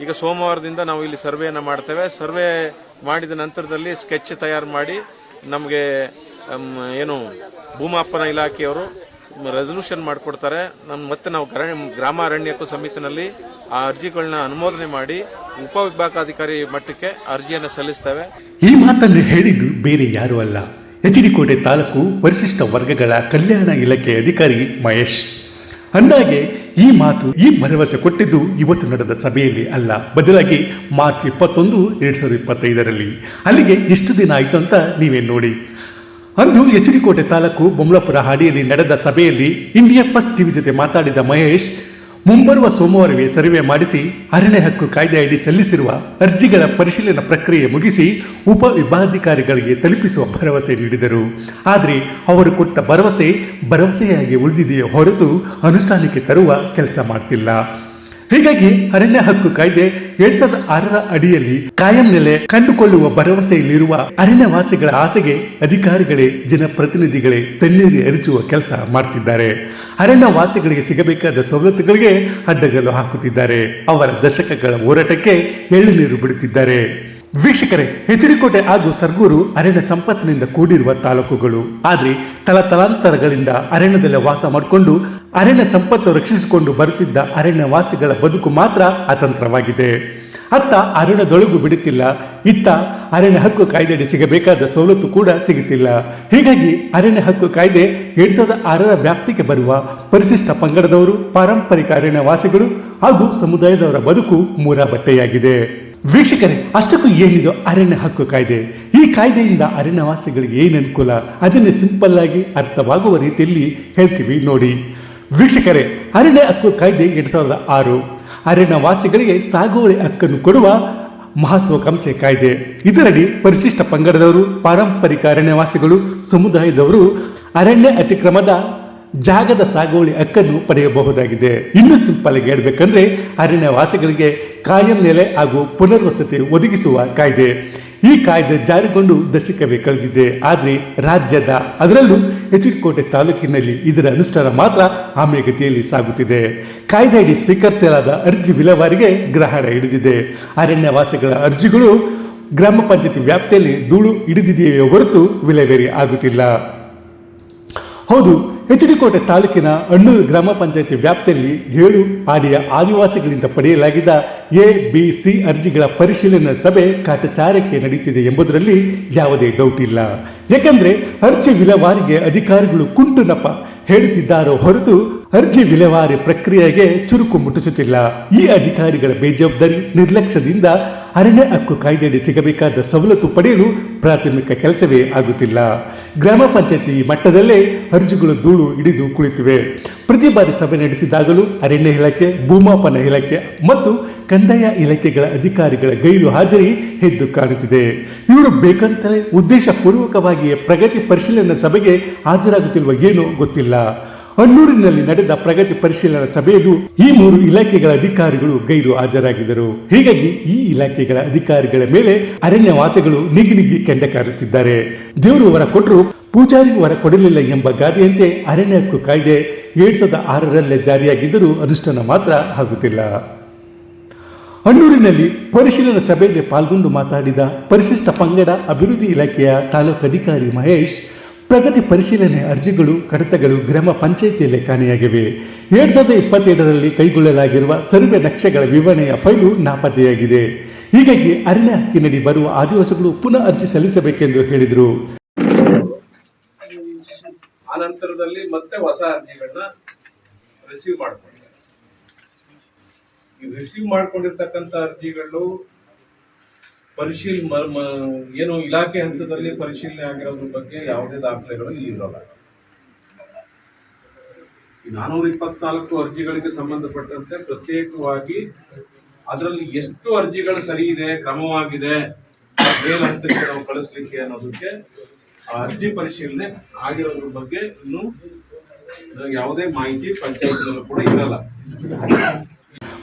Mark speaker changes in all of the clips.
Speaker 1: ಈಗ ಸೋಮವಾರದಿಂದ ನಾವು ಇಲ್ಲಿ ಸರ್ವೆಯನ್ನು ಮಾಡ್ತೇವೆ. ಸರ್ವೆ ಮಾಡಿದ ನಂತರದಲ್ಲಿ ಸ್ಕೆಚ್ ತಯಾರು ಮಾಡಿ ನಮಗೆ ಏನು ಭೂಮಾಪನ ಇಲಾಖೆಯವರು ರೆಸಲ್ಯೂಷನ್ ಮಾಡಿಕೊಡ್ತಾರೆ. ನಮ್ಮ ಮತ್ತೆ ನಾವು ಗ್ರ- ಗ್ರಾಮ ಅರಣ್ಯಕ್ಕೂ ಸಮಿತಿನಲ್ಲಿ ಆ ಅರ್ಜಿಗಳನ್ನ ಅನುಮೋದನೆ ಮಾಡಿ ಉಪವಿಭಾಗಾಧಿಕಾರಿ ಮಟ್ಟಕ್ಕೆ ಅರ್ಜಿಯನ್ನು ಸಲ್ಲಿಸ್ತೇವೆ.
Speaker 2: ಈ ಮಾತನ್ನು ಹೇಳಿದ್ದು ಬೇರೆ ಯಾರೂ ಅಲ್ಲ. ಎಚ್ ತಾಲೂಕು ಪರಿಶಿಷ್ಟ ವರ್ಗಗಳ ಕಲ್ಯಾಣ ಇಲಾಖೆ ಅಧಿಕಾರಿ ಮಹೇಶ್. ಅಂದಾಗೆ ಈ ಮಾತು ಈ ಭರವಸೆ ಕೊಟ್ಟಿದ್ದು ಇವತ್ತು ನಡೆದ ಸಭೆಯಲ್ಲಿ ಅಲ್ಲ. ಬದಲಾಗಿ ಮಾರ್ಚ್ ಇಪ್ಪತ್ತೊಂದು, ಎರಡ್ ಸಾವಿರದ ಇಪ್ಪತ್ತೈದರಲ್ಲಿ. ಅಲ್ಲಿಗೆ ಎಷ್ಟು ದಿನ ಆಯಿತು ಅಂತ ನೀವೇ ನೋಡಿ. ಅಂದು ಎಚ್ ಡಿ ಕೋಟೆ ತಾಲೂಕು ಬೊಮ್ಮಲಾಪುರ ಹಾಡಿಯಲ್ಲಿ ನಡೆದ ಸಭೆಯಲ್ಲಿ ಇಂಡಿಯಾ ಫಸ್ಟ್ ಟಿವಿ ಜೊತೆ ಮಾತಾಡಿದ ಮಹೇಶ್ ಮುಂಬರುವ ಸೋಮವಾರವೇ ಸರ್ವೆ ಮಾಡಿಸಿ ಅರಣ್ಯ ಹಕ್ಕು ಕಾಯ್ದೆಯಡಿ ಸಲ್ಲಿಸಿರುವ ಅರ್ಜಿಗಳ ಪರಿಶೀಲನಾ ಪ್ರಕ್ರಿಯೆ ಮುಗಿಸಿ ಉಪ ವಿಭಾಗಾಧಿಕಾರಿಗಳಿಗೆ ತಲುಪಿಸುವ ಭರವಸೆ ನೀಡಿದರು. ಆದರೆ ಅವರು ಕೊಟ್ಟ ಭರವಸೆ ಭರವಸೆಯಾಗಿ ಉಳಿದಿದೆಯೇ ಹೊರತು ಅನುಷ್ಠಾನಕ್ಕೆ ತರುವ ಕೆಲಸ ಮಾಡ್ತಿಲ್ಲ. ಹೀಗಾಗಿ ಅರಣ್ಯ ಹಕ್ಕು ಕಾಯ್ದೆ ಎರಡ್ ಸಾವಿರದ ಆರರ ಅಡಿಯಲ್ಲಿ ಕಾಯಂ ನೆಲೆ ಕಂಡುಕೊಳ್ಳುವ ಭರವಸೆಯಲ್ಲಿರುವ ಅರಣ್ಯವಾಸಿಗಳ ಆಸೆಗೆ ಅಧಿಕಾರಿಗಳೇ, ಜನಪ್ರತಿನಿಧಿಗಳೇ ತಣ್ಣೀರಿ ಎರಚುವ ಕೆಲಸ ಮಾಡ್ತಿದ್ದಾರೆ. ಅರಣ್ಯವಾಸಿಗಳಿಗೆ ಸಿಗಬೇಕಾದ ಸವಲತ್ತುಗಳಿಗೆ ಅಡ್ಡಗಲ್ಲು ಹಾಕುತ್ತಿದ್ದಾರೆ. ಅವರ ದಶಕಗಳ ಹೋರಾಟಕ್ಕೆ ಎಳ್ಳುನೀರು ಬಿಡುತ್ತಿದ್ದಾರೆ. ವೀಕ್ಷಕರೇ ಕೋಟೆ ಹಾಗೂ ಸರ್ಗೂರು ಅರಣ್ಯ ಸಂಪತ್ತಿನಿಂದ ಕೂಡಿರುವ ತಾಲೂಕುಗಳು. ಆದರೆ ತಲತಲಾಂತರಗಳಿಂದ ಅರಣ್ಯದಲ್ಲೇ ವಾಸ ಮಾಡಿಕೊಂಡು, ಅರಣ್ಯ ಸಂಪತ್ತು ರಕ್ಷಿಸಿಕೊಂಡು ಬರುತ್ತಿದ್ದ ಅರಣ್ಯವಾಸಿಗಳ ಬದುಕು ಮಾತ್ರ ಅತಂತ್ರವಾಗಿದೆ. ಅತ್ತ ಅರಣ್ಯದೊಳಗೂ ಬಿಡುತ್ತಿಲ್ಲ, ಇತ್ತ ಅರಣ್ಯ ಹಕ್ಕು ಕಾಯ್ದೆಯಡಿ ಸಿಗಬೇಕಾದ ಸವಲತ್ತು ಕೂಡ ಸಿಗುತ್ತಿಲ್ಲ. ಹೀಗಾಗಿ ಅರಣ್ಯ ಹಕ್ಕು ಕಾಯ್ದೆ ಎರಡ್ ಸಾವಿರದ ಆರರ ವ್ಯಾಪ್ತಿಗೆ ಬರುವ ಪರಿಶಿಷ್ಟ ಪಂಗಡದವರು, ಪಾರಂಪರಿಕ ಅರಣ್ಯವಾಸಿಗಳು ಹಾಗೂ ಸಮುದಾಯದವರ ಬದುಕು ಮೂರ ಬಟ್ಟೆಯಾಗಿದೆ ವೀಕ್ಷಕರೇ, ಅಷ್ಟಕ್ಕೂ ಏನಿದು ಅರಣ್ಯ ಹಕ್ಕು ಕಾಯ್ದೆ? ಈ ಕಾಯ್ದೆಯಿಂದ ಅರಣ್ಯವಾಸಿಗಳಿಗೆ ಏನು ಅನುಕೂಲ? ಅದನ್ನೇ ಸಿಂಪಲ್ ಆಗಿ ಅರ್ಥವಾಗುವ ರೀತಿಯಲ್ಲಿ ಹೇಳ್ತೀವಿ ನೋಡಿ. ವೀಕ್ಷಕರೇ, ಅರಣ್ಯ ಹಕ್ಕು ಕಾಯ್ದೆ ಎರಡು ಸಾವಿರದ ಆರು. ಅರಣ್ಯವಾಸಿಗಳಿಗೆ ಸಾಗುವಳಿ ಹಕ್ಕನ್ನು ಕೊಡುವ ಮಹತ್ವಾಕಾಂಕ್ಷೆ ಕಾಯ್ದೆ. ಇದರಡಿ ಪರಿಶಿಷ್ಟ ಪಂಗಡದವರು, ಪಾರಂಪರಿಕ ಅರಣ್ಯವಾಸಿಗಳು, ಸಮುದಾಯದವರು ಅರಣ್ಯ ಅತಿಕ್ರಮದ ಜಾಗದ ಸಾಗುವಳಿ ಹಕ್ಕನ್ನು ಪಡೆಯಬಹುದಾಗಿದೆ. ಇನ್ನು ಸಿಂಪಲ್ ಆಗಿ ಹೇಳ್ಬೇಕಂದ್ರೆ ಅರಣ್ಯವಾಸಿಗಳಿಗೆ ಕಾಯಂ ನೆಲೆ ಹಾಗೂ ಪುನರ್ವಸತಿ ಒದಗಿಸುವ ಕಾಯ್ದೆ. ಈ ಕಾಯ್ದೆ ಜಾರಿಗೊಂಡು ದಶಕವೇ ಕಳೆದಿದೆ. ಆದರೆ ರಾಜ್ಯದ ಅದರಲ್ಲೂ ಕೋಟೆ ತಾಲೂಕಿನಲ್ಲಿ ಇದರ ಅನುಷ್ಠಾನ ಮಾತ್ರ ಆಮೆಗತಿಯಲ್ಲಿ ಸಾಗುತ್ತಿದೆ. ಕಾಯ್ದೆಯಡಿ ಸ್ವೀಕರಿಸಲಾದ ಅರ್ಜಿ ವಿಲೇವಾರಿಗೆ ಗ್ರಹಣ ಹಿಡಿದಿದೆ. ಅರಣ್ಯವಾಸಿಗಳ ಅರ್ಜಿಗಳು ಗ್ರಾಮ ಪಂಚಾಯತಿ ವ್ಯಾಪ್ತಿಯಲ್ಲಿ ಧೂಳು ಹಿಡಿದಿದೆಯೇ ಹೊರತು ವಿಲೇವಾರಿ ಆಗುತ್ತಿಲ್ಲ. ಹೌದು ಎಚ್ ಕೋಟೆ ತಾಲೂಕಿನ ಅಣ್ಣೂರು ಗ್ರಾಮ ಪಂಚಾಯಿತಿ ವ್ಯಾಪ್ತಿಯಲ್ಲಿ ಏಳು ಆಡಿಯ ಆದಿವಾಸಿಗಳಿಂದ ಪಡೆಯಲಾಗಿದ್ದ ಎ, ಬಿ, ಸಿ ಅರ್ಜಿಗಳ ಪರಿಶೀಲನಾ ಸಭೆ ಕಾಟಚಾರಕ್ಕೆ ನಡೆಯುತ್ತಿದೆ ಎಂಬುದರಲ್ಲಿ ಯಾವುದೇ ಡೌಟ್ ಇಲ್ಲ. ಯಾಕಂದ್ರೆ ಅರ್ಜಿ ವಿಲೇವಾರಿಗೆ ಅಧಿಕಾರಿಗಳು ಕುಂಟು ನಪ ಹೇಳುತ್ತಿದ್ದಾರೋ ಹೊರತು ಅರ್ಜಿ ವಿಲೇವಾರಿ ಪ್ರಕ್ರಿಯೆಗೆ ಚುರುಕು ಮುಟ್ಟಿಸುತ್ತಿಲ್ಲ. ಈ ಅಧಿಕಾರಿಗಳ ಬೇಜವಾಬ್ದಾರಿ ನಿರ್ಲಕ್ಷ್ಯದಿಂದ ಅರಣ್ಯ ಹಕ್ಕು ಕಾಯ್ದೆಯಡಿ ಸಿಗಬೇಕಾದ ಸವಲತ್ತು ಪಡೆಯಲು ಪ್ರಾಥಮಿಕ ಕೆಲಸವೇ ಆಗುತ್ತಿಲ್ಲ. ಗ್ರಾಮ ಪಂಚಾಯತಿ ಮಟ್ಟದಲ್ಲೇ ಅರ್ಜಿಗಳು ಧೂಳು ಹಿಡಿದು ಕುಳಿತಿವೆ. ಪ್ರತಿ ಬಾರಿ ಸಭೆ ನಡೆಸಿದಾಗಲೂ ಅರಣ್ಯ ಇಲಾಖೆ, ಭೂಮಾಪನ ಇಲಾಖೆ ಮತ್ತು ಕಂದಾಯ ಇಲಾಖೆಗಳ ಅಧಿಕಾರಿಗಳ ಗೈರು ಹಾಜರಿ ಎದ್ದು ಕಾಣುತ್ತಿದೆ. ಇವರು ಬೇಕಂತಲೇ ಉದ್ದೇಶಪೂರ್ವಕವಾಗಿ ಪ್ರಗತಿ ಪರಿಶೀಲನಾ ಸಭೆಗೆ ಹಾಜರಾಗುತ್ತಿರುವ ಏನೋ ಗೊತ್ತಿಲ್ಲ. ಹಣ್ಣೂರಿನಲ್ಲಿ ನಡೆದ ಪ್ರಗತಿ ಪರಿಶೀಲನಾ ಸಭೆಯಲ್ಲೂ ಈ ಮೂರು ಇಲಾಖೆಗಳ ಅಧಿಕಾರಿಗಳು ಗೈರು ಹಾಜರಾಗಿದ್ದರು. ಹೀಗಾಗಿ ಈ ಇಲಾಖೆಗಳ ಅಧಿಕಾರಿಗಳ ಮೇಲೆ ಅರಣ್ಯವಾಸಿಗಳು ನಿಗಿ ನಿಗಿ ಕೆಂಡ ಕಾರುತ್ತಿದ್ದಾರೆ ದೇವರು ವರ ಕೊಟ್ಟರು ಪೂಜಾರಿ ವರ ಕೊಡಲಿಲ್ಲ ಎಂಬ ಗಾದೆಯಂತೆ ಅರಣ್ಯ ಹಕ್ಕು ಕಾಯ್ದೆ ಎರಡ್ ಸಾವಿರದ ಆರರಲ್ಲೇ ಜಾರಿಯಾಗಿದ್ದರೂ ಅನುಷ್ಠಾನ ಮಾತ್ರ ಆಗುತ್ತಿಲ್ಲ. ಹಣ್ಣೂರಿನಲ್ಲಿ ಪರಿಶೀಲನಾ ಸಭೆಯಲ್ಲಿ ಪಾಲ್ಗೊಂಡು ಮಾತಾಡಿದ ಪರಿಶಿಷ್ಟ ಪಂಗಡ ಅಭಿವೃದ್ಧಿ ಇಲಾಖೆಯ ತಾಲೂಕು ಅಧಿಕಾರಿ ಮಹೇಶ್ ಪ್ರಗತಿ ಪರಿಶೀಲನೆ ಅರ್ಜಿಗಳು, ಕಡತಗಳು, ಗ್ರಾಮ ಪಂಚಾಯಿತಿಯಲ್ಲಿ ಕಾಣೆಯಾಗಿವೆ ಎರಡ್ ಸಾವಿರದ ಇಪ್ಪತ್ತೆರಡರಲ್ಲಿ ಕೈಗೊಳ್ಳಲಾಗಿರುವ ಸರ್ವೆ ನಕ್ಷೆಗಳ ವಿವರಣೆಯ ಫೈಲು ನಾಪತ್ತೆಯಾಗಿದೆ. ಹೀಗಾಗಿ ಅರಣ್ಯ ಹಕ್ಕಿನಡಿ ಬರುವ ಆದಿವಾಸಿಗಳು ಪುನಃ ಅರ್ಜಿ ಸಲ್ಲಿಸಬೇಕೆಂದು ಹೇಳಿದರು.
Speaker 1: ಆನಂತರದಲ್ಲಿ ನಂತರದಲ್ಲಿ ಮತ್ತೆ ಹೊಸ ಅರ್ಜಿಗಳನ್ನ ರಿಸೀವ್ ಮಾಡ್ಕೊಂಡಿದ್ದಾರೆ. ರಿಸೀವ್ ಮಾಡ್ಕೊಂಡಿರ್ತಕ್ಕಂಥ ಅರ್ಜಿಗಳು ಪರಿಶೀಲ್ ಏನು ಇಲಾಖೆ ಹಂತದಲ್ಲಿ ಪರಿಶೀಲನೆ ಆಗಿರೋದ್ರ ಬಗ್ಗೆ ಯಾವುದೇ ದಾಖಲೆಗಳು ಇಲ್ಲಿ ಇರೋಲ್ಲ ಈ ನಾನೂರ ಇಪ್ಪತ್ನಾಲ್ಕು ಅರ್ಜಿಗಳಿಗೆ ಸಂಬಂಧಪಟ್ಟಂತೆ ಪ್ರತ್ಯೇಕವಾಗಿ ಅದರಲ್ಲಿ ಎಷ್ಟು ಅರ್ಜಿಗಳು ಸರಿ ಇದೆ, ಕ್ರಮವಾಗಿದೆ ಮೇಲ್ ಹಂತಕ್ಕೆ ನಾವು ಕಳಿಸ್ಲಿಕ್ಕೆ ಅನ್ನೋದಕ್ಕೆ ಆ ಅರ್ಜಿ ಪರಿಶೀಲನೆ ಆಗಿರೋದ್ರ ಬಗ್ಗೆ ಇನ್ನು ಯಾವುದೇ ಮಾಹಿತಿ ಪಂಚಾಯತ್ನಲ್ಲೂ ಕೂಡ ಇರಲ್ಲ.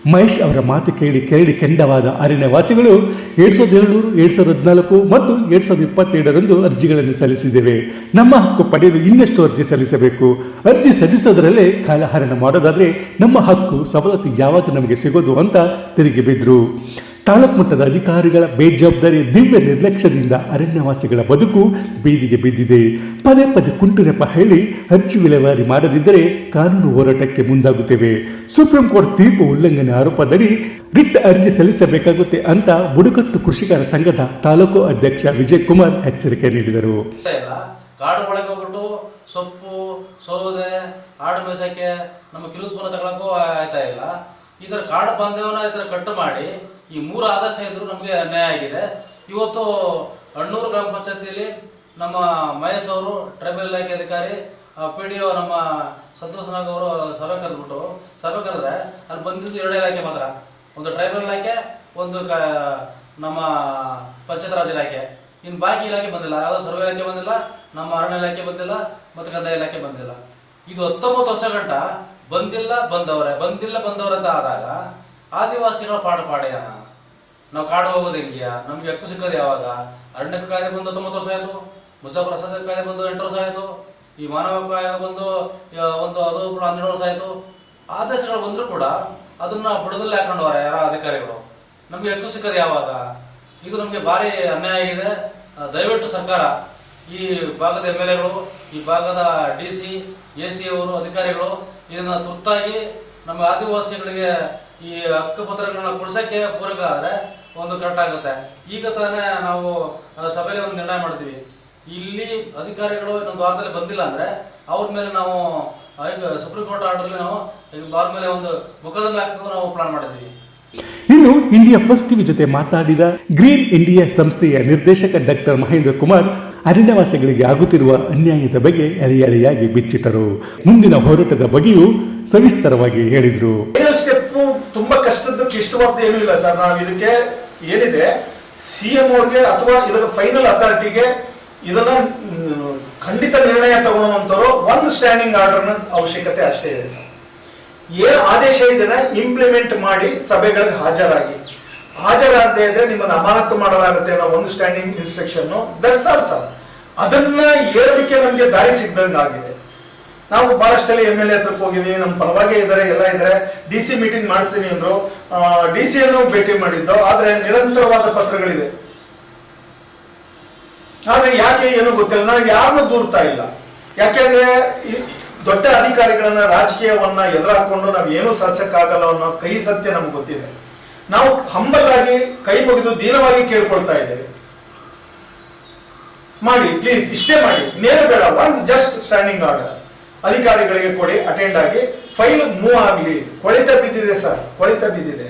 Speaker 2: ಮಹೇಶ್ ಅವರ ಮಾತು ಕೇಳಿ ಕೆರಡಿ ಕೆಂಡವಾದ ಅರಣ್ಯವಾಸಿಗಳು ಎರಡು ಸಾವಿರದ ಏಳ್ನೂರು ಎರಡು ಸಾವಿರದ ಹದಿನಾಲ್ಕು ಮತ್ತು ಎರಡು ಸಾವಿರದ ಇಪ್ಪತ್ತೆರಡರಂದು ಅರ್ಜಿಗಳನ್ನು ಸಲ್ಲಿಸಿದ್ದೇವೆ. ನಮ್ಮ ಹಕ್ಕು ಪಡೆಯಲು ಇನ್ನಷ್ಟು ಅರ್ಜಿ ಸಲ್ಲಿಸಬೇಕು? ಅರ್ಜಿ ಸಲ್ಲಿಸೋದರಲ್ಲೇ ಕಾಲಹರಣ ಮಾಡೋದಾದರೆ ನಮ್ಮ ಹಕ್ಕು, ಸವಲತ್ತು ಯಾವಾಗ ನಮಗೆ ಸಿಗೋದು ಅಂತ ತಿರುಗಿ ಬಿದ್ರು. ತಾಲೂಕು ಮಟ್ಟದ ಅಧಿಕಾರಿಗಳ ಬೇಜವಾಬ್ದಾರಿ ದಿವ್ಯ ನಿರ್ಲಕ್ಷ್ಯದಿಂದ ಅರಣ್ಯವಾಸಿಗಳ ಬದುಕು ಬೀದಿಗೆ ಬಿದ್ದಿದೆ. ಪದೇ ಪದೇ ಕುಂಟು ನೆಪ ಹೇಳಿ ಅರ್ಜಿ ವಿಲೇವಾರಿ ಮಾಡದಿದ್ದರೆ ಕಾನೂನು ಹೋರಾಟಕ್ಕೆ ಮುಂದಾಗುತ್ತೇವೆ. ಸುಪ್ರೀಂ ಕೋರ್ಟ್ ತೀರ್ಪು ಉಲ್ಲಂಘನೆ ಆರೋಪದಡಿ ರಿಟ್ ಅರ್ಜಿ ಸಲ್ಲಿಸಬೇಕಾಗುತ್ತೆ ಅಂತ ಬುಡಕಟ್ಟು ಕೃಷಿಕರ ಸಂಘದ ತಾಲೂಕು ಅಧ್ಯಕ್ಷ ವಿಜಯ್ ಕುಮಾರ್ ಎಚ್ಚರಿಕೆ ನೀಡಿದರು.
Speaker 3: ಕಾಡು ಒಳಗೆ ಸೊಪ್ಪು, ಸೌದೆ, ಆಡು ನಮ್ಮ ಕಿರುತ್ಪನ್ನ ತಗೊಳಕ್ಕೂ ಆಯ್ತಾ ಇಲ್ಲ. ಇದರ ಕಾಡು ಥರ ಕಟ್ಟು ಮಾಡಿ ಈ ಮೂರು ಆದರ್ಶ ಇದ್ರು ನಮಗೆ ಅನ್ಯಾಯ ಆಗಿದೆ. ಇವತ್ತು ಅಣ್ಣೂರು ಗ್ರಾಮ ಪಂಚಾಯತಿಯಲ್ಲಿ ನಮ್ಮ ಮಹೇಶ್ ಅವರು ಟ್ರೈಬಲ್ ಇಲಾಖೆ ಅಧಿಕಾರಿ ಪಿ ಡಿ ಒ ನಮ್ಮ ಸಂತೋಷ್ ನಾಗ್ ಅವರು ಸಭೆ ಕರೆದ್ಬಿಟ್ಟು ಸಭೆ ಕರೆದ್ರೆ ಅಲ್ಲಿ ಬಂದಿದ್ದು ಎರಡು ಇಲಾಖೆ ಮಾತ್ರ. ಒಂದು ಟ್ರೈಬಲ್ ಇಲಾಖೆ, ಒಂದು ಕ, ನಮ್ಮ ಪಂಚಾಯತ್ ರಾಜ್ ಇಲಾಖೆ. ಇನ್ನು ಬಾಕಿ ಇಲಾಖೆ ಬಂದಿಲ್ಲ. ಯಾವುದೋ ಸರ್ವೆ ಇಲಾಖೆ ಬಂದಿಲ್ಲ, ನಮ್ಮ ಅರಣ್ಯ ಇಲಾಖೆ ಬಂದಿಲ್ಲ, ಮತ್ತು ಕಂದಾಯ ಇಲಾಖೆ ಬಂದಿಲ್ಲ. ಇದು ಹತ್ತೊಂಬತ್ತು ವರ್ಷ ಗಂಟ ಬಂದಿಲ್ಲ ಬಂದವರೇ. ಬಂದಿಲ್ಲ ಬಂದವರಂತ ಆದಾಗ ಆದಿವಾಸಿಗಳ ಪಾಡು ಪಾಡೇನ ನಾವು ಕಾಡು ಹೋಗೋದು ಹೆಂಗ್ಯಾ ನಮ್ಗೆ ಹಕ್ಕು ಸಿಕ್ಕೋದು ಯಾವಾಗ? ಅರಣ್ಯಕ್ಕೆ ಕಾಯ್ದೆ ಬಂದು ಹತ್ತೊಂಬತ್ತು ವರ್ಷ ಆಯಿತು. ಪ್ರಸಾದ್ ಕಾಯ್ದೆ ಬಂದು ಎಂಟು ವರ್ಷ ಆಯಿತು. ಈ ಮಾನವ ಕಾಯ್ದೆ ಬಂದು ಒಂದು ಅದು ಕೂಡ ಹನ್ನೆರಡು ವರ್ಷ ಆಯಿತು. ಆದೇಶಗಳು ಬಂದರೂ ಕೂಡ ಅದನ್ನ ಬುಡದಲ್ಲಿ ಹಾಕೊಂಡವರ ಯಾರ ಅಧಿಕಾರಿಗಳು? ನಮಗೆ ಹಕ್ಕು ಸಿಕ್ಕೋದು ಯಾವಾಗ? ಇದು ನಮಗೆ ಭಾರಿ ಅನ್ಯಾಯ ಆಗಿದೆ. ದಯವಿಟ್ಟು ಸರ್ಕಾರ, ಈ ಭಾಗದ ಎಂ ಎಲ್ ಎಗಳು, ಈ ಭಾಗದ ಡಿ ಸಿ, ಎ ಸಿ ಅವರು, ಅಧಿಕಾರಿಗಳು, ಇದನ್ನು ತುರ್ತಾಗಿ ನಮ್ಮ ಆದಿವಾಸಿಗಳಿಗೆ ಈ ಹಕ್ಕುಪತ್ರಗಳನ್ನ ಕೊಡ್ಸಕ್ಕೆ ಪೂರಕ ಆದರೆ ಒಂದು ಕರೆಕ್ಟ್ ಆಗುತ್ತೆ. ಈಗ ತಾನೇ ನಾವು ಸಭೆಯಲ್ಲಿ ಒಂದು ನಿರ್ಣಯ ಮಾಡ್ತೀವಿ. ಇಲ್ಲಿ ಅಧಿಕಾರಿಗಳು ಇನ್ನೊಂದು ವಾರದಲ್ಲಿ ಬಂದಿಲ್ಲ ಅಂದ್ರೆ ಅವ್ರ ಮೇಲೆ ನಾವು ಈಗ ಸುಪ್ರೀಂ ಕೋರ್ಟ್ ಆರ್ಡರ್ಲಿ ನಾವು ಅವ್ರ ಮೇಲೆ ಒಂದು ಮೊಕದ್ದಮೆ ಹಾಕಕ್ಕೂ ನಾವು ಪ್ಲಾನ್ ಮಾಡಿದ್ದೀವಿ.
Speaker 2: ಇನ್ನು ಇಂಡಿಯಾ ಫಸ್ಟ್ ಟಿವಿ ಜೊತೆ ಮಾತಾಡಿದ ಗ್ರೀನ್ ಇಂಡಿಯಾ ಸಂಸ್ಥೆಯ ನಿರ್ದೇಶಕ ಡಾಕ್ಟರ್ ಮಹೇಂದ್ರ ಕುಮಾರ್ ಅರಣ್ಯವಾಸಿಗಳಿಗೆ ಆಗುತ್ತಿರುವ ಅನ್ಯಾಯದ ಬಗ್ಗೆ ಎಳೆ ಎಳೆಯಾಗಿ ಬಿಚ್ಚಿಟ್ಟರು. ಮುಂದಿನ ಹೋರಾಟದ ಬಗ್ಗೆಯೂ ಸವಿಸ್ತರವಾಗಿ ಹೇಳಿದರು.
Speaker 4: ತುಂಬಾ ಕಷ್ಟದ ಕ್ಲಿಷ್ಟವಾದ ಏನೂ ಇಲ್ಲ ಸರ್. ನಾವು ಇದಕ್ಕೆ ಏನಿದೆ ಸಿ ಎಂ ಅವ್ರಿಗೆ ಅಥವಾ ಇದರ ಫೈನಲ್ ಅಥಾರಿಟಿಗೆ ಇದನ್ನ ಖಂಡಿತ ನಿರ್ಣಯ ತಗೊಳ್ಳುವಂಥವ್ರು ಒಂದು ಸ್ಟ್ಯಾಂಡಿಂಗ್ ಆರ್ಡರ್ನ ಅವಶ್ಯಕತೆ ಅಷ್ಟೇ ಇದೆ ಸರ್. ಏನು ಆದೇಶ ಇದನ್ನ ಇಂಪ್ಲಿಮೆಂಟ್ ಮಾಡಿ ಸಭೆಗಳಿಗೆ ಹಾಜರಾಗಿ. ಹಾಜರಾಗದೆ ಇದ್ರೆ ನಿಮ್ಮನ್ನು ಅಮಾನತ್ತು ಮಾಡಲಾಗುತ್ತೆ ಅನ್ನೋ ಒಂದು standing instruction that's all sir ಅದನ್ನ ಹೇಳೋದಕ್ಕೆ ನಮಗೆ ದಾರಿ ಸಿಗ್ದಂಗಾಗಿದೆ. ನಾವು ಬಹಳಷ್ಟು ಸಲ ಎಂ ಎಲ್ ಎ ಹತ್ರಕ್ಕೆ ಹೋಗಿದ್ದೀವಿ, ನಮ್ಮ ಪರವಾಗಿ ಇದ್ದಾರೆ ಎಲ್ಲ ಇದ್ದಾರೆ ಡಿ ಸಿ ಮೀಟಿಂಗ್ ಮಾಡಿಸ್ತೀನಿ ಅಂದ್ರು. ಡಿ ಸಿ ಅನ್ನು ಭೇಟಿ ಮಾಡಿದ್ದು. ಆದ್ರೆ ನಿರಂತರವಾದ ಪತ್ರಗಳಿದೆ ಆದ್ರೆ ಯಾಕೆ ಏನು ಗೊತ್ತಿಲ್ಲ. ನಾವು ಯಾರನ್ನೂ ದೂರ್ತಾ ಇಲ್ಲ. ಯಾಕೆಂದ್ರೆ ದೊಡ್ಡ ಅಧಿಕಾರಿಗಳನ್ನ ರಾಜಕೀಯವನ್ನ ಎದುರಾಕೊಂಡು ನಾವು ಏನೂ ಸಾಧಿಸಕ್ಕಾಗಲ್ಲ ಅನ್ನೋ ಕೈ ಸತ್ಯ ನಮ್ಗೆ ಗೊತ್ತಿದೆ. ನಾವು ಹಂಬಲ್ ಆಗಿ ಕೈ ಮುಗಿದು ದೀನವಾಗಿ ಕೇಳ್ಕೊಳ್ತಾ ಇದ್ದೇವೆ. ಮಾಡಿ ಪ್ಲೀಸ್ ಇಷ್ಟೇ ಮಾಡಿ. ನೇರ ಬೇಡ. ಒಂದು ಜಸ್ಟ್ ಸ್ಟ್ಯಾಂಡಿಂಗ್ ಆರ್ಡರ್ ಅಧಿಕಾರಿಗಳಿಗೆ ಕೊಡಿ ಅಟೆಂಡ್ ಆಗಿ. ಫೈಲ್ ಮೂವ್ ಆಗಲಿ. ಕೊಳಿತ ಬಿದ್ದಿದೆ ಸರ್, ಕೊಳಿತ ಬಿದ್ದಿದೆ.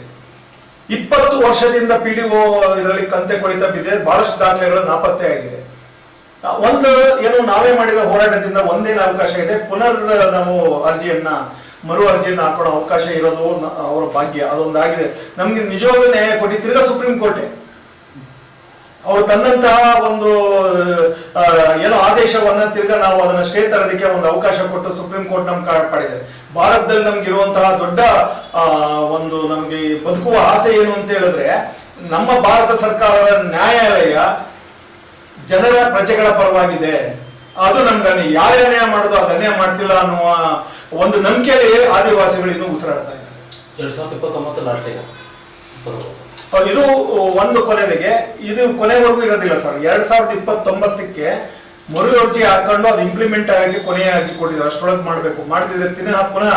Speaker 4: ಇಪ್ಪತ್ತು ವರ್ಷದಿಂದ ಪಿ ಡಿ ಒ ಇದರಲ್ಲಿ ಕಂತೆ ಕೊಳಿತ ಬಿದ್ದಿದೆ, ಬಹಳಷ್ಟು ದಾಖಲೆಗಳು ನಾಪತ್ತೆ ಆಗಿದೆ. ಒಂದು ಏನು ನಾವೇ ಮಾಡಿದ ಹೋರಾಟದಿಂದ ಒಂದೇನು ಅವಕಾಶ ಇದೆ, ಪುನರ್ ನಾವು ಅರ್ಜಿಯನ್ನ, ಮರು ಅರ್ಜಿಯನ್ನು ಹಾಕೊಳ್ಳೋ ಅವಕಾಶ ಇರೋದು ಅವರ ಭಾಗ್ಯ, ಅದೊಂದಾಗಿದೆ. ನಮ್ಗೆ ನಿಜವಾಗ್ಲೂ ನ್ಯಾಯ ಕೊಟ್ಟು ತಿರ್ಗಾ ಸುಪ್ರೀಂ ಕೋರ್ಟೆ ಅವರು ತಂದಂತಹ ಒಂದು ಏನೋ ಆದೇಶವನ್ನ ತಿರ್ಗಾ ನಾವು ಅದನ್ನ ಸ್ಟೇ ತರೋದಕ್ಕೆ ಒಂದು ಅವಕಾಶ ಕೊಟ್ಟು ಸುಪ್ರೀಂ ಕೋರ್ಟ್ ನಮ್ ಕಾಪಾಡಿದೆ ಭಾರತದಲ್ಲಿ ನಮ್ಗೆ ಇರುವಂತಹ ದೊಡ್ಡ ಒಂದು ನಮ್ಗೆ ಬದುಕುವ ಆಸೆ ಏನು ಅಂತ ಹೇಳಿದ್ರೆ, ನಮ್ಮ ಭಾರತ ಸರ್ಕಾರದ ನ್ಯಾಯಾಲಯ ಜನರ ಪ್ರಜೆಗಳ ಪರವಾಗಿದೆ. ಅದು ನಮ್ಗೆ ಯಾರ ನ್ಯಾಯ ಮಾಡೋದು ಅದು ಅನ್ಯಾಯ ಮಾಡ್ತಿಲ್ಲ ಅನ್ನುವ ಒಂದು ನಂಬಿಕೆಯಲ್ಲಿ ಆದಿವಾಸಿಗಳು ಇನ್ನೂ ಉಸಿರಾಡ್ತಾ ಇದ್ದಾರೆ.
Speaker 3: ಎರಡ್ ಸಾವಿರದ ಇಪ್ಪತ್ತೊಂಬತ್ತು ಲಾಸ್ಟ್
Speaker 4: ಅಹ್ ಇದು ಒಂದು ಕೊನೆಗೆ ಇದು ಕೊನೆವರೆಗೂ ಇರೋದಿಲ್ಲ ಸರ್ ಎರಡ್ ಸಾವಿರದ ಇಪ್ಪತ್ತೊಂಬತ್ತಕ್ಕೆ ಮರು ಅರ್ಜಿ ಹಾಕೊಂಡು ಅದು ಇಂಪ್ಲಿಮೆಂಟ್ ಆಗಿ ಕೊನೆಯ ಅರ್ಜಿ ಕೊಟ್ಟಿದ್ರು ಅಷ್ಟೊಳಗೆ ಮಾಡಬೇಕು. ಮಾಡಿದ್ರೆ ತಿನ್ನ ಪುನಃ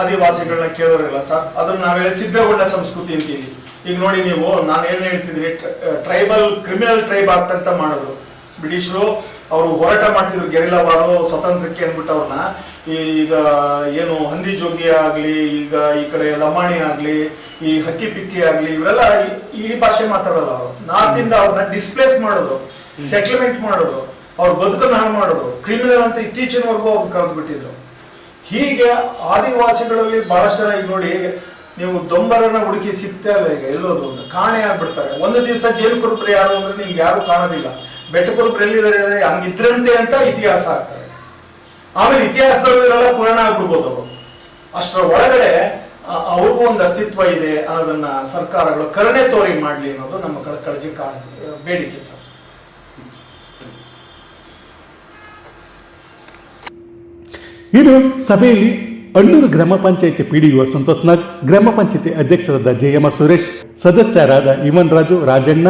Speaker 4: ಆದಿವಾಸಿಗಳನ್ನ ಕೇಳೋರಿಲ್ಲ ಸರ್ ಅದನ್ನ ನಾವು ಹೇಳಿ ಚಿತ್ರಗೊಂಡ ಸಂಸ್ಕೃತಿ ಅಂತೀವಿ ಈಗ ನೋಡಿ ನೀವು ನಾನು ಏನ್ ಹೇಳ್ತಿದ್ರಿ ಟ್ರೈಬಲ್, ಕ್ರಿಮಿನಲ್ ಟ್ರೈಬ್ ಆಕ್ಟ್ ಅಂತ ಮಾಡಿದ್ರು. ಬ್ರಿಟಿಷರು ಅವರು ಹೋರಾಟ ಮಾಡ್ತಿದ್ರು ಗೆರಿಲ್ಲ ವಾರು ಸ್ವತಂತ್ರಕ್ಕೆ ಅಂದ್ಬಿಟ್ಟು ಅವ್ರನ್ನ. ಈಗ ಏನು ಹಂದಿ ಜೋಗಿ ಆಗಲಿ, ಈಗ ಈ ಕಡೆ ಲಮಾಣಿ ಆಗಲಿ, ಈ ಹಕ್ಕಿ ಪಿಕ್ಕಿ ಆಗ್ಲಿ, ಇವರೆಲ್ಲ ಈ- ಈ ಭಾಷೆ ಮಾತಾಡಲ್ಲ ಅವರು. ನಾರ್ತ್ ಇಂದ ಅವ್ರನ್ನ ಡಿಸ್ಪ್ಲೇಸ್ ಮಾಡೋದು ಸೆಟ್ಲ್ಮೆಂಟ್ ಮಾಡೋದು ಅವ್ರ ಬದುಕನ್ನು ಹಾಳು ಮಾಡೋದು ಕ್ರಿಮಿನಲ್ ಅಂತ ಇತ್ತೀಚಿನವರೆಗೂ ಅವ್ರು ಕರೆದು ಬಿಟ್ಟಿದ್ರು ಹೀಗೆ ಆದಿವಾಸಿಗಳಲ್ಲಿ ಬಹಳಷ್ಟು ಜನ ಈಗ ನೋಡಿ, ನೀವು ದೊಂಬರನ್ನ ಹುಡುಕಿ ಸಿಗ್ತಾ ಇಲ್ಲ ಈಗ ಎಲ್ಲೋದು ಅಂತ. ಕಾಣೆ ಆಗ್ಬಿಡ್ತಾರೆ. ಒಂದು ದಿವಸ ಜೇನು ಕುರುಬ್ರು ಯಾರು ಅಂದ್ರೆ ನಿಮ್ಗೆ ಯಾರು ಕಾಣೋದಿಲ್ಲ. ಬೆಟ್ಟ ಕುರುಬ್ರು ಎಲ್ಲಿದ್ದಾರೆ ಅಂದ್ರೆ ಹಂಗಿದ್ರಂತೆ ಅಂತ ಇತಿಹಾಸ ಆಗ್ತಾರೆ ಆಮೇಲೆ ಇತಿಹಾಸದವರೆಲ್ಲ ಪುರಾಣ ಆಗ್ಬಿಡ್ಬೋದು ಅವರು. ಅಷ್ಟರ ಒಳಗಡೆ ಅವ್ರಿಗೂ ಒಂದು ಅಸ್ತಿತ್ವ ಇದೆ ಅನ್ನೋದನ್ನ ಸರ್ಕಾರಗಳು ಕರುಣೆ ತೋರಿ ಮಾಡ್ಲಿ ಅನ್ನೋದು ನಮ್ಮ ಕಳ, ಕಳಜಿ ಕಾಳಜಿ ಬೇಡಿಕೆ ಸರ್.
Speaker 2: ಇನ್ನು ಸಭೆಯಲ್ಲಿ ಅಣ್ಣೂರು ಗ್ರಾಮ ಪಂಚಾಯಿತಿ ಪಿಡಿಒ ಸಂತೋಷ್ ನಾಗ್, ಗ್ರಾಮ ಪಂಚಾಯಿತಿ ಅಧ್ಯಕ್ಷರಾದ ಜಯಮ್ಮ ಸುರೇಶ್, ಸದಸ್ಯರಾದ ಇವನ್ ರಾಜು, ರಾಜಣ್ಣ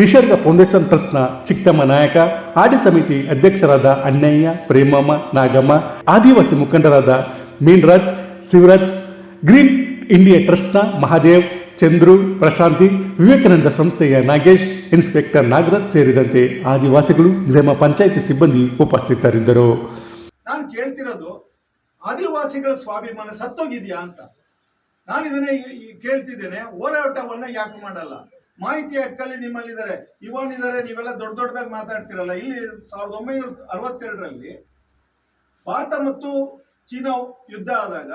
Speaker 2: ನಿಸರ್ಗ ಫೌಂಡೇಶನ್ ಟ್ರಸ್ಟ್ನ ಚಿಕ್ಕಮ್ಮ ನಾಯಕ, ಆಡಿ ಸಮಿತಿ ಅಧ್ಯಕ್ಷರಾದ ಅಣ್ಣಯ್ಯ, ಪ್ರೇಮಮ್ಮ, ನಾಗಮ್ಮ, ಆದಿವಾಸಿ ಮುಖಂಡರಾದ ಮೀನ್ರಾಜ್, ಶಿವರಾಜ್, ಗ್ರೀನ್ ಇಂಡಿಯಾ ಟ್ರಸ್ಟ್ನ ಮಹಾದೇವ್, ಚಂದ್ರು, ಪ್ರಶಾಂತಿ, ವಿವೇಕಾನಂದ ಸಂಸ್ಥೆಯ ನಾಗೇಶ್, ಇನ್ಸ್ಪೆಕ್ಟರ್ ನಾಗರಾಜ್ ಸೇರಿದಂತೆ ಆದಿವಾಸಿಗಳು ಗ್ರಾಮ ಪಂಚಾಯಿತಿ ಸಿಬ್ಬಂದಿ ಉಪಸ್ಥಿತರಿದ್ದರು.
Speaker 4: ನಾನು ಕೇಳ್ತಿರೋದು, ಆದಿವಾಸಿಗಳ ಸ್ವಾಭಿಮಾನ ಸತ್ತೋಗಿದೆಯಾ ಅಂತ. ನಾನು ಇದನ್ನೇ ಕೇಳ್ತಿದ್ದೇನೆ, ಹೋರಾಟವನ್ನ ಯಾಕೆ ಮಾಡಲ್ಲ? ಮಾಹಿತಿ ಹಕ್ಕಲ್ಲಿ ನಿಮ್ಮಲ್ಲಿದ್ದಾರೆ. ಇದಾರೆ, ನೀವೆಲ್ಲ ದೊಡ್ಡ ದೊಡ್ಡದಾಗಿ ಮಾತಾಡ್ತಿರಲ್ಲ. ಇಲ್ಲಿ ಸಾವಿರದ ಒಂಬೈನೂರ ಅರವತ್ತೆರಡರಲ್ಲಿ ಭಾರತ ಮತ್ತು ಚೀನಾ ಯುದ್ಧ ಆದಾಗ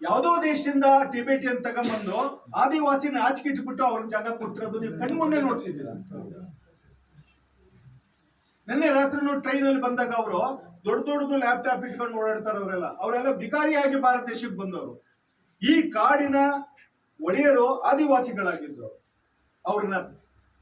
Speaker 4: ಯಾವುದೋ ದೇಶದಿಂದ ಟಿಬೆಟಿಯನ್ ತಗೊಂಬಂದು ಆದಿವಾಸಿನ ಆಚೆಗೆ ಇಟ್ಬಿಟ್ಟು ಅವ್ರನ್ನ ಜಾಗ ಕೊಟ್ಟಿರೋದು ನೀವು ಕಣ್ಣು ಮುಂದೆ ನೋಡ್ತಿದ್ದೀರ? ನಿನ್ನೆ ರಾತ್ರಿ ಟ್ರೈನ್ ಅಲ್ಲಿ ಬಂದಾಗ ಅವರು ದೊಡ್ಡ ದೊಡ್ಡದು ಲ್ಯಾಪ್ಟಾಪ್ ಇಟ್ಕೊಂಡು ಓಡಾಡ್ತಾರೆ ಅವರೆಲ್ಲ ಅವರೆಲ್ಲ ಬಿಕಾರಿಯಾಗಿ ಭಾರತ ದೇಶಕ್ಕೆ ಬಂದವರು. ಈ ಕಾಡಿನ ಒಡೆಯರು ಆದಿವಾಸಿಗಳಾಗಿದ್ರು. ಅವ್ರನ್ನ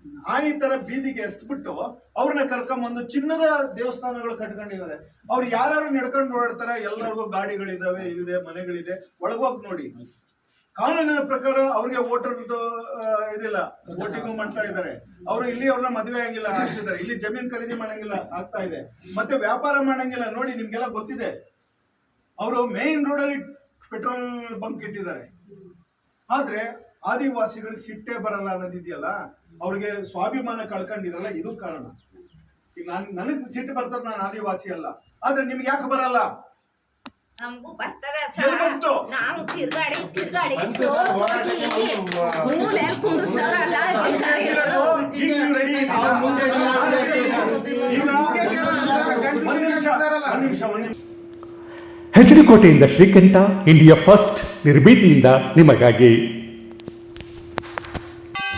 Speaker 4: ನಾಯಿ ತರ ಬೀದಿಗೆ ಎಸ್ಬಿಟ್ಟು ಅವ್ರನ್ನ ಕರ್ಕೊಂಬಂದು ಚಿನ್ನದ ದೇವಸ್ಥಾನಗಳು ಕಟ್ಕೊಂಡಿದ್ದಾರೆ. ಅವ್ರು ಯಾರು ನಡ್ಕೊಂಡು ಓಡಾಡ್ತಾರೆ, ಎಲ್ಲರಿಗೂ ಗಾಡಿಗಳಿದಾವೆ, ಇದೆ, ಮನೆಗಳಿದೆ, ಒಳಗೋಗಿ ನೋಡಿ. ಕಾನೂನಿನ ಪ್ರಕಾರ ಅವ್ರಿಗೆ ವೋಟರ್ ಇದಿಲ್ಲ, ವೋಟಿಂಗ್ ಮಾಡ್ತಾ ಇದ್ದಾರೆ. ಅವರು ಇಲ್ಲಿ ಅವ್ರನ್ನ ಮದುವೆ ಆಗಿಲ್ಲ, ಆಗ್ತಿದ್ದಾರೆ. ಇಲ್ಲಿ ಜಮೀನ್ ಖರೀದಿ ಮಾಡಂಗಿಲ್ಲ, ಆಗ್ತಾ ಇದೆ. ಮತ್ತೆ ವ್ಯಾಪಾರ ಮಾಡಂಗಿಲ್ಲ, ನೋಡಿ ನಿಮ್ಗೆಲ್ಲ ಗೊತ್ತಿದೆ. ಅವರು ಮೇನ್ ರೋಡ್ ಅಲ್ಲಿ ಪೆಟ್ರೋಲ್ ಬಂಕ್ ಇಟ್ಟಿದ್ದಾರೆ. ಆದ್ರೆ ಆದಿವಾಸಿಗಳಿಗೆ ಸಿಟ್ಟೆ ಬರಲ್ಲ ಅನ್ನೋದಿದೆಯಲ್ಲ ಅವ್ರಿಗೆ ಸ್ವಾಭಿಮಾನ ಕಳ್ಕೊಂಡಿದ್ರಲ್ಲ ಇದು ಕಾರಣ. ಈಗ ನಾನು ನನಗೆ ಸಿಟ್ಟು ಬರ್ತದ ನಾನು ಆದಿವಾಸಿ ಅಲ್ಲ ಆದ್ರೆ ನಿಮ್ಗೆ ಯಾಕೆ ಬರಲ್ಲ?
Speaker 5: ನಮಗೂ ಬರ್ತಾರೆ? ನಾವು ತಿರ್ಗಾಡಿ ತಿರ್ಗಾಡಿ ಮೂಲೆ
Speaker 2: ಎಚ್ ಡಿ ಕೋಟೆಯಿಂದ ಶ್ರೀಕಂಠ ಇಂಡಿಯಾ ಫಸ್ಟ್ ನಿರ್ಭೀತಿಯಿಂದ ನಿಮಗಾಗಿ